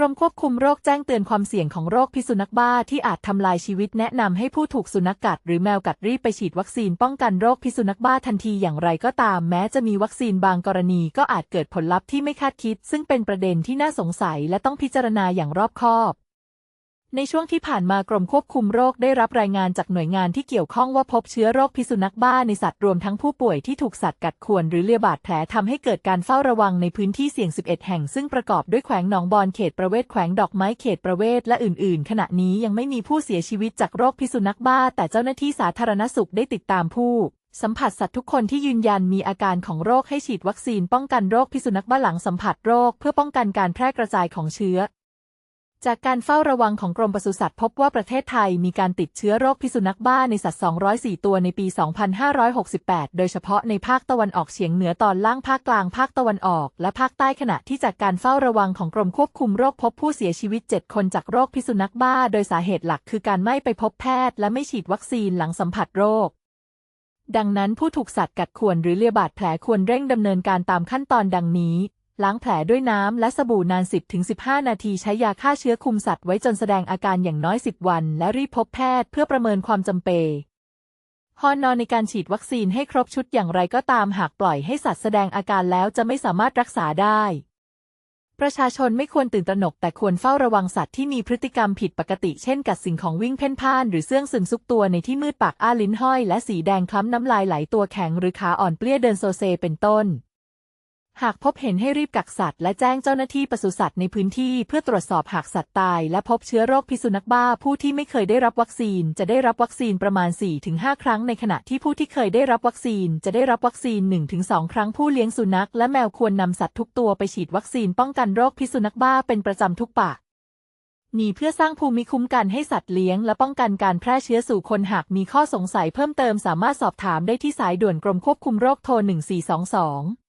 กรมควบคุมโรคแจ้งเตือนความเสี่ยงของโรคพิษสุนัขบ้าที่อาจทำลายชีวิตแนะนำให้ผู้ถูกสุนัขกัดหรือแมวกัดรีบไปฉีดวัคซีนป้องกันโรคพิษสุนัขบ้าทันทีอย่างไรก็ตามแม้จะมีวัคซีนบางกรณีก็อาจเกิดผลลัพธ์ที่ไม่คาดคิด ซึ่งเป็นประเด็นที่น่าสงสัยและต้องพิจารณาอย่างรอบคอบ ในช่วงที่ผ่านมากรมควบคุมโรคได้รับรายงานจากหน่วยงานที่เกี่ยวข้องว่าพบเชื้อโรคพิษสุนัขบ้าในสัตว์รวมทั้งผู้ป่วยที่ถูกสัตว์กัดข่วนหรือเลียบาดแผลทำให้เกิดการเฝ้าระวังในพื้นที่เสี่ยง 11 แห่ง ซึ่งประกอบด้วยแขวงหนองบอนเขตประเวศแขวงดอกไม้เขตประเวศและอื่น ๆ ขณะนี้ยังไม่มีผู้เสียชีวิตจากโรคพิษสุนัขบ้า แต่เจ้าหน้าที่สาธารณสุขได้ติดตามผู้สัมผัสสัตว์ทุกคนที่ยืนยันมีอาการของโรคให้ฉีดวัคซีนป้องกันโรคพิษสุนัขบ้าหลังสัมผัสโรค เพื่อป้องกันการแพร่กระจายของเชื้อ จากการเฝ้าระวังของกรมปศุสัตว์พบว่าประเทศไทยมีการติดเชื้อโรคพิษสุนัขบ้าในสัตว์ 204 ตัวในปี 2568 โดยเฉพาะในภาคตะวันออกเฉียงเหนือตอนล่างภาคกลางภาคตะวันออก และภาคใต้ขณะที่จากการเฝ้าระวังของกรมควบคุมโรคพบผู้เสียชีวิต 7 คนจากโรคพิษสุนัขบ้า โดยสาเหตุหลักคือการไม่ไปพบแพทย์และไม่ฉีดวัคซีนหลังสัมผัสโรคดังนั้นผู้ถูกสัตว์กัดข่วนหรือเลียบาดแผลควรเร่งดำเนินการตามขั้นตอนดังนี้ ล้างแผลด้วยน้ำและสบู่นาน 10-15 นาทีใช้ยาฆ่าเชื้อคุมสัตว์ไว้จนแสดงอาการอย่างน้อย 10 วัน และรีบพบแพทย์เพื่อประเมินความจำเป็นฮอนอนในการฉีดวัคซีนให้ครบชุดอย่างไรก็ตามหากปล่อยให้สัตว์แสดงอาการแล้วจะไม่สามารถรักษาได้ ประชาชนไม่ควรตื่นตระหนกแต่ควรเฝ้าระวังสัตว์ที่มีพฤติกรรมผิดปกติเช่นกัดสิ่งของวิ่งเพ่นพ่าน หรือเสื่องซึมซุกตัวในที่มืดปากอ้าลิ้นห้อย และสีแดงคล้ำน้ำลายไหลตัวแข็งหรือขาอ่อนเปลี้ยเดินโซเซเป็นต้น หากพบเห็นให้รีบกักสัตว์และแจ้งเจ้าหน้าที่ปศุสัตว์ในพื้นที่เพื่อตรวจสอบหากสัตว์ตาย และพบเชื้อโรคพิษสุนัขบ้าผู้ที่ไม่เคยได้รับวัคซีน จะได้รับวัคซีนประมาณ 4-5 ครั้งในขณะที่ผู้ที่เคยได้รับวัคซีน จะได้รับวัคซีน 1-2 ครั้งผู้เลี้ยงสุนัขและแมวควรนำสัตว์ทุกตัวไปฉีดวัคซีนป้องกันโรคพิษสุนัขบ้าเป็นประจำทุกปากมีเพื่อสร้างภูมิคุ้มกันให้สัตว์เลี้ยงและป้องกันการแพร่เชื้อสู่คนหากมีข้อสงสัยเพิ่มเติมสามารถสอบถามได้ที่สายด่วนกรมควบคุมโรคโทร 1422